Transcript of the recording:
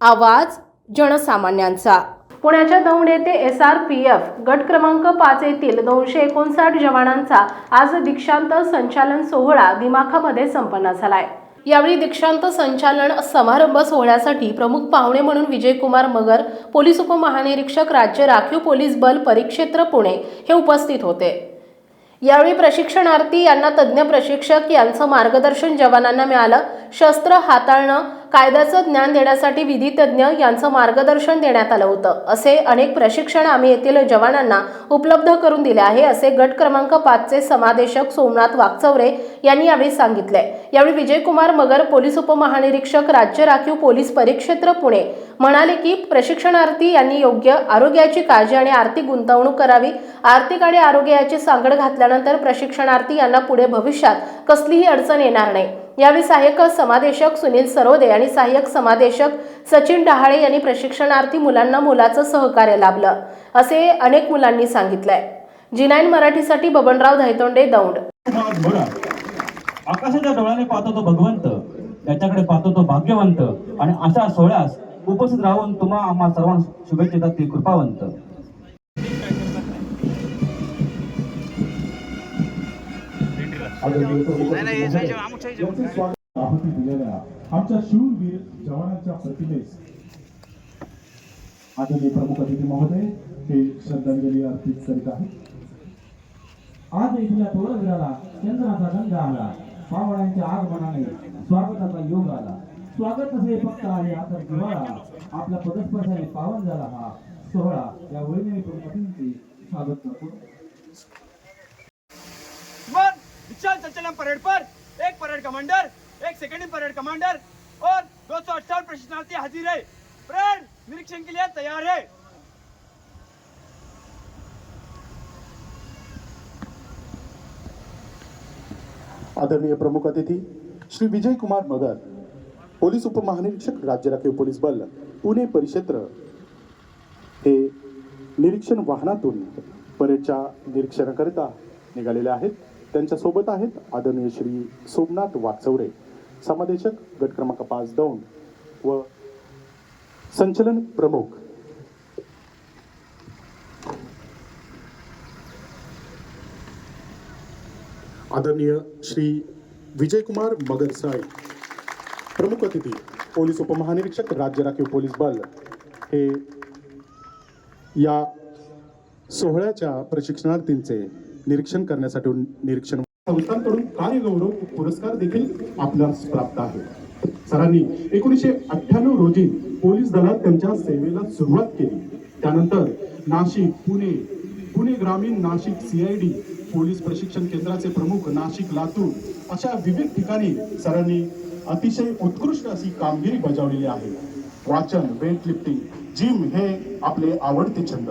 आवाज जनसामान्यांचा. पुण्याच्या दौंड येथे एस आर पी एफ गट क्रमांक पाच येथील दोनशे एकोणसाठ जवानांचा आज दीक्षांत संचालन सोहळा दिमाखामध्ये संपन्न झालाय. यावेळी दीक्षांत संचालन समारंभ सोहळ्यासाठी प्रमुख पाहुणे म्हणून विजयकुमार मगर पोलीस उपमहानिरीक्षक राज्य राखीव पोलीस बल परिक्षेत्र पुणे हे उपस्थित होते. यावेळी प्रशिक्षणार्थी यांना तज्ज्ञ प्रशिक्षक यांचं मार्गदर्शन जवानांना मिळालं. शस्त्र हाताळणं कायद्याचं ज्ञान देण्यासाठी विधितज्ञ यांचं मार्गदर्शन देण्यात आलं होतं. असे अनेक प्रशिक्षण आम्ही येथील जवानांना उपलब्ध करून दिले आहे असे गट क्रमांक पाचचे समादेशक सोमनाथ वागचौरे यांनी यावेळी सांगितले. यावेळी विजयकुमार मगर पोलीस उपमहानिरीक्षक राज्य राखीव पोलीस परिक्षेत्र पुणे. म्हणाले की प्रशिक्षणार्थी यांनी योग्य आरोग्याची काळजी आणि आर्थिक गुंतवणूक करावी. आर्थिक आणि आरोग्याची सांगड घातल्यानंतर प्रशिक्षणार्थी यांना पुढे भविष्यात कसलीही अडचण येणार नाही. यावेळी सहाय्यक समादेशक सुनील सरोदे आणि सहाय्यक समादेशक सचिन डहाळे यांनी प्रशिक्षणार्थी मुलांना मुलाचं सहकार्य लाभलं असे अनेक मुलांनी सांगितलंय. जी नाईन मराठीसाठी बबनराव धायतोंडे दौंड. आकाशाच्या डोळ्याने पाहतो तो भगवंत त्याच्याकडे पाहतो तो भाग्यवंत आणि अशा सोहळ्यास उपस्थित राहून तुम्हा आम्हा सर्वांना शुभेच्छा देतात ते कृपावंत. आहुती दिलेल्या आमच्या शूरवीर जवानांच्या प्रतिमेस आदरणीय प्रमुख अतिथी महोदय हे श्रद्धांजली अर्पित करीत आहेत आज इथल्या थोरवीराला चंद्राचा गंध आला पावळ्यांच्या आगमनाने स्वागताचा योग आला स्वागत असे फक्त आहे आता दिवाळा आपल्या पदस्पर्शाने पावन झाला हा सोहळा या वैज्ञानिक प्रमुखांचे स्वागत करतो. विशाल संचलन परेड पर एक परेड कमांडर एक सेकेंडरी परेड कमांडर और दो सौ अट्ठावन प्रशिक्षणार्थी हाजिर है। परेड निरीक्षण के लिए तैयार है। आदरणीय प्रमुख अतिथी श्री विजय कुमार मगर पोलीस उपमहानिरीक्षक राज्य राखीव पोलीस बल पुणे परिक्षेत्र हे निरीक्षण वाहनातून परेडच्या निरीक्षणाकरिता निघालेले आहेत. त्यांच्यासोबत आहेत आदरणीय श्री सोमनाथ वाचवडे समादेशक गट क्रमांक पाच दौंड व संचलन प्रमुख. आदरणीय श्री विजयकुमार मगरसाई प्रमुख अतिथी पोलीस उपमहानिरीक्षक राज्य राखीव पोलीस बल. हे या सोहळ्याच्या प्रशिक्षणार्थींचे निरीक्षण करण्यासाठी निरीक्षण संस्थांकडून कार्यगौरव पुरस्कार देखील आपल्यास प्राप्त आहे सरांनी एकोणीसशे अठ्ठ्याण्णव रोजी पोलीस दलात त्यांच्या सेवेला सुरुवात केली. त्यानंतर नाशिक पुणे पुणे ग्रामीण नाशिक सीआयडी पोलीस प्रशिक्षण केंद्राचे प्रमुख नाशिक लातूर अशा विविध ठिकाणी सरांनी अतिशय उत्कृष्ट अशी कामगिरी बजावलेली आहे. वाचन वेट लिफ्टिंग जिम हे आपले आवडते छंद.